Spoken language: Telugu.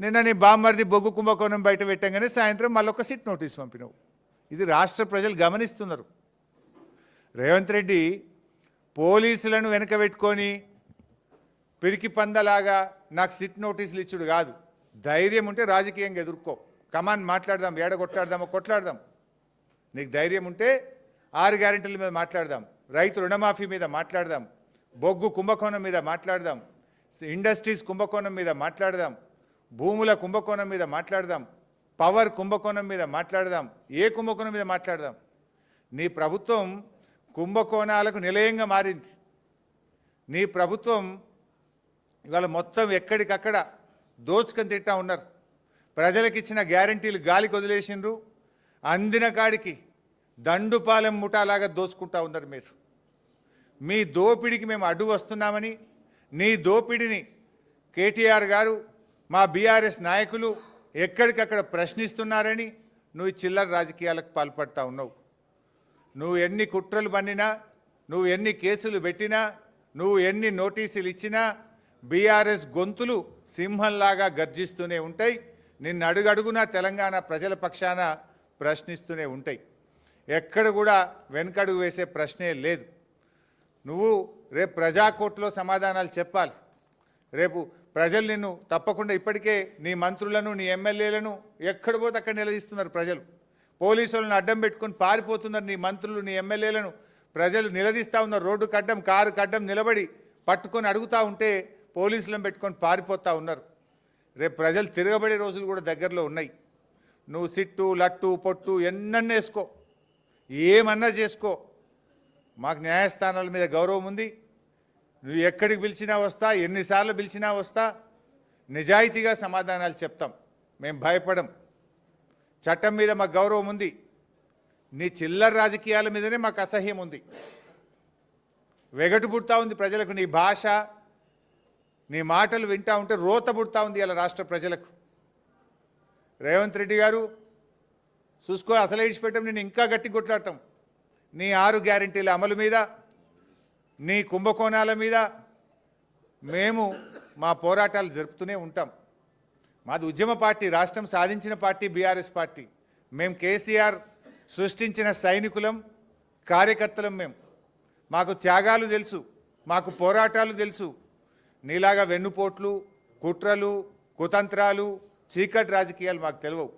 నిన్న నీ బామ్మర్ది బొగ్గు కుంభకోణం బయట పెట్టంగానే సాయంత్రం మళ్ళొక సిట్ నోటీస్ పంపినావు. ఇది రాష్ట్ర ప్రజలు గమనిస్తున్నారు. రేవంత్ రెడ్డి పోలీసులను వెనక పెట్టుకొని పిరికి పందలాగా నాకు సిట్ నోటీసులు ఇచ్చుడు కాదు. ధైర్యం ఉంటే రాజకీయంగా ఎదుర్కో. కమాన్ మాట్లాడదాం ఏడ కొట్లాడదామో కొట్లాడదాం. నీకు ధైర్యం ఉంటే ఆరు గ్యారెంటీల మీద మాట్లాడదాం. రైతు రుణమాఫీ మీద మాట్లాడదాం. బొగ్గు కుంభకోణం మీద మాట్లాడదాం. ఇండస్ట్రీస్ కుంభకోణం మీద మాట్లాడదాం. భూముల కుంభకోణం మీద మాట్లాడదాం పవర్ కుంభకోణం మీద మాట్లాడదాం ఏ కుంభకోణం మీద మాట్లాడదాం? నీ ప్రభుత్వం కుంభకోణాలకు నిలయంగా మారింది. నీ ప్రభుత్వం ఇవాళ మొత్తం ఎక్కడికక్కడ దోచుకొని తిట్టా ఉన్నారు. ప్రజలకు ఇచ్చిన గ్యారంటీలు గాలికి వదిలేసిండ్రు. అందిన కాడికి దండుపాలెం ముఠాలాగా దోచుకుంటా ఉన్నారు మీరు. మీ దోపిడికి మేము అడ్డు వస్తున్నామని నీ దోపిడిని కేటీఆర్ గారు మా బీఆర్ఎస్ నాయకులు ఎక్కడికక్కడ ప్రశ్నిస్తున్నారని నువ్వు చిల్లర రాజకీయాలకు పాల్పడతా ఉన్నావు. నువ్వు ఎన్ని కుట్రలు పన్నినా నువ్వు ఎన్ని కేసులు పెట్టినా నువ్వు ఎన్ని నోటీసులు ఇచ్చినా బీఆర్ఎస్ గొంతులు సింహంలాగా గర్జిస్తూనే ఉంటాయి. నిన్ను అడుగడుగునా తెలంగాణ ప్రజల పక్షాన ప్రశ్నిస్తూనే ఉంటాయి. ఎక్కడ కూడా వెనకడుగు వేసే ప్రశ్నే లేదు. నువ్వు రేపు ప్రజాకోర్టులో సమాధానాలు చెప్పాలి. రేపు ప్రజలు నిన్ను తప్పకుండా ఇప్పటికే నీ మంత్రులను నీ ఎమ్మెల్యేలను ఎక్కడ పోతే అక్కడ నిలదీస్తున్నారు ప్రజలు. పోలీసులను అడ్డం పెట్టుకొని పారిపోతున్నారు నీ మంత్రులు నీ ఎమ్మెల్యేలను. ప్రజలు నిలదీస్తూ ఉన్నారు. రోడ్డు కడ్డం కారు కడ్డం నిలబడి పట్టుకొని అడుగుతూ ఉంటే పోలీసులను పెట్టుకొని పారిపోతూ ఉన్నారు. రేపు ప్రజలు తిరగబడే రోజులు కూడా దగ్గరలో ఉన్నాయి. నువ్వు సిట్టు లట్టు పొట్టు ఎన్నన్నా వేసుకో. ఏమన్నా చేసుకో. మాకు న్యాయస్థానాల మీద గౌరవం ఉంది. నువ్వు ఎక్కడికి పిలిచినా వస్తా ఎన్నిసార్లు పిలిచినా వస్తా. నిజాయితీగా సమాధానాలు చెప్తాం. మేము భయపడం. చట్టం మీద మాకు గౌరవం ఉంది. నీ చిల్లర రాజకీయాల మీదనే మాకు అసహ్యం ఉంది. వెగటు పుడతా ఉంది ప్రజలకు నీ భాష. నీ మాటలు వింటా ఉంటే రోత పుడతా ఉంది ఇలా రాష్ట్ర ప్రజలకు. రేవంత్ రెడ్డి గారు చూసుకో అసలే ఇడిచిపెట్టాం నేను ఇంకా గట్టి కొట్లాడతాం. నీ ఆరు గ్యారంటీల అమలు మీద నీ కుంభకోణాల మీద మేము మా పోరాటాలు జరుపుతూనే ఉంటాం. మాది ఉద్యమ పార్టీ రాష్ట్రం సాధించిన పార్టీ బీఆర్ఎస్ పార్టీ. మేము కేసీఆర్ సృష్టించిన సైనికులం కార్యకర్తలం మేము మాకు త్యాగాలు తెలుసు మాకు పోరాటాలు తెలుసు. నీలాగా వెన్నుపోట్లు కుట్రలు కుతంత్రాలు చీకటి రాజకీయాలు మాకు తెలియవు